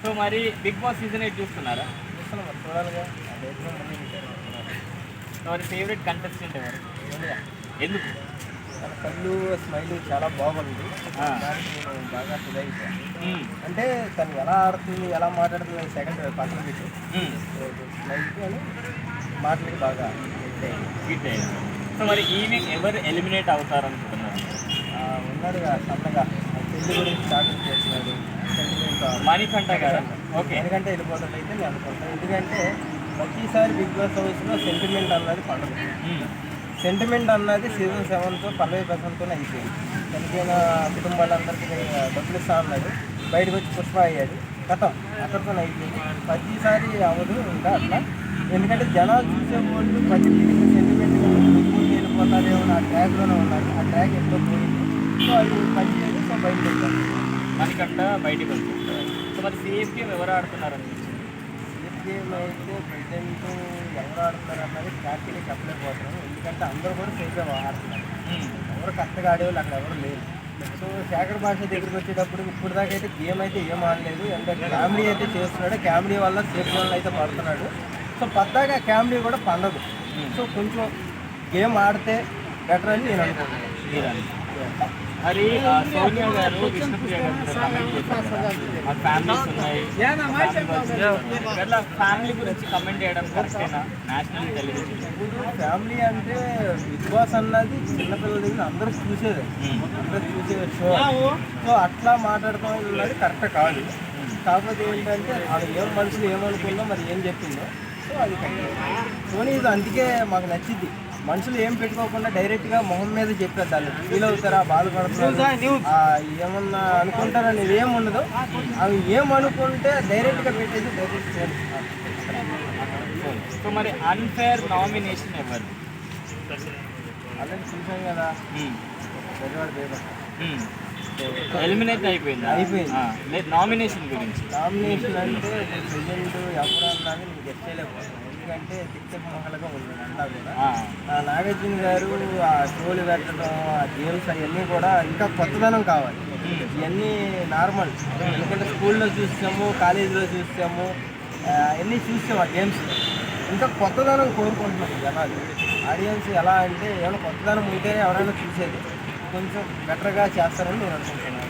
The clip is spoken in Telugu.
సో మరి బిగ్ బాస్ సీజన్ ఎయిట్ చూస్తున్నారా మరి ఫేవరెట్ కంటెస్టెంట్ ఎవరు? ఎందుకు తన కళ్ళు స్మైల్ చాలా బాగుంది. దానికి నేను బాగా మ్మ్. అంటే తను ఎలా ఆడుతుంది ఎలా మాట్లాడుతుంది సెకండ్ పక్కన పెట్టి మ్మ్. స్మైల్కి అని మాటలకి బాగా. హిట్ సో మరి ఈ వీక్ ఎవరు ఎలిమినేట్ అవుతారు అనుకుంటున్నారు ఆ, ఉన్నాడుగా సన్నగా పెళ్ళి గురించి స్టార్టింగ్ చేస్తున్నాడు సెంటిమెంట్ మణికంఠ గారా. ఓకే. ఎందుకంటే వెళ్ళిపోతాడైతే నేను అనుకుంటాను ఎందుకంటే ప్రతిసారి బిగ్ బాస్ హౌస్లో సెంటిమెంట్ అన్నది పండుగ మ్మ్. సెంటిమెంట్ అన్నది సీజన్ సెవెన్తో పల్లవి ప్రశాంత్తోనే అయిపోయింది. చనిపోయిన కుటుంబాలందరికీ డబ్బులు ఇస్తా అన్నాడు. బయటకు వచ్చి పుష్ప అయ్యాడు. గతం అక్కడితో అయిపోయింది. ప్రతిసారి అవ్వదు ఇంకా అట్లా. ఎందుకంటే జనాలు చూసే వాళ్ళు ప్రతి సెంటిమెంట్ వెళ్ళిపోతారేమో ఆ ట్రాక్లోనే ఉన్నారు. ఆ ట్రాక్ ఎప్పుడో పోయింది. సో అది పనిచేయదు. సో బయటకు వెళ్తారు మణికంఠ బయటికి వస్తుంది సో మరి సేఫ్ గేమ్ ఎవరు ఆడుతున్నారు అనిపించింది సేఫ్ గేమ్ అయితే ప్రజెంట్ ఎవరు ఆడుతున్నారు అన్నది క్లారిటీగా చెప్పలేకపోతున్నాను ఎందుకంటే అందరూ కూడా సేఫ్గా ఆడుతున్నారు. ఎవరు కరెక్ట్గా ఆడేవాళ్ళు అక్కడ ఎవరు లేరు. సో శేఖర్ భాష దగ్గరికి వచ్చేటప్పుడు ఇప్పుడు దాకా అయితే గేమ్ అయితే ఏం ఆడలేదు. అంటే కామెడీ అయితే చేస్తున్నాడు. కామెడీ వల్ల సేఫ్ జోన్లు అయితే పడుతున్నాడు. సో పద్దాగా కామెడీ కూడా పండదు. సో కొంచెం గేమ్ ఆడితే బెటర్ అని నేను అనుకుంటున్నాను. మరి సోనియా గారు విష్ణుప్రియ గారు కమెంట్ చేశారు. ఫ్యామిలీస్ ఉన్నాయి. ఫ్యామిలీ గురించి కమెంట్ చేయడం కరెక్టేనా నేషనల్ టెలివిజన్ ఫ్యామిలీ అంటే బిగ్ బాస్ అన్నది చిన్నపిల్లల దగ్గర అందరూ చూసేది. అందరూ చూసే షో సో అట్లా మాట్లాడటం అన్నది కరెక్ట్ కాదు. కాకపోతే ఏంటంటే అది ఏం మనుషులు ఏమనుకుందో మరి ఏం చెప్పిందో. సో అది సోనీ ఇది అందుకే మాకు నచ్చింది. మనుషులు ఏం పెట్టుకోకుండా డైరెక్ట్గా మొహం మీద చెప్పేది దాన్ని ఫీల్ అవుతారా? బాధపడుతున్నారు? ఆ, ఏమన్నా అనుకుంటారని ఏం ఉండదు. అవి ఏం అనుకుంటే డైరెక్ట్గా పెట్టేసి డైరెక్ట్ సో మరి అన్ఫేర్ నామినేషన్ ఎవరు? అలాగే చూసాం కదా. ఎలిమినేట్ అయిపోయింది. అయిపోయింది. నామినేషన్ గురించి. నామినేషన్ అంటే ప్రెజెంట్ ఎవరు అన్నది నేను గెస్ట్ చేయలేకపోతున్నాను ఎందుకంటే టిక్టక్ మొహలుగా ఉంది అంతా కూడా నాగార్జున గారు ఆ షోలు పెట్టడం ఆ గేమ్స్ అవన్నీ కూడా ఇంకా కొత్తదనం కావాలి. ఇవన్నీ నార్మల్ ఎందుకంటే స్కూల్లో చూసాము కాలేజీలో చూసాము అన్నీ చూసాము ఆ గేమ్స్. ఇంకా కొత్తదనం కోరుకుంటున్నాం జనాలు. ఆడియన్స్ ఎలా అంటే ఏమైనా కొత్తదనం ఉంటేనే ఎవరైనా చూసేది. కొంచెం బెటర్గా చేస్తారని నేను అనుకుంటున్నాను.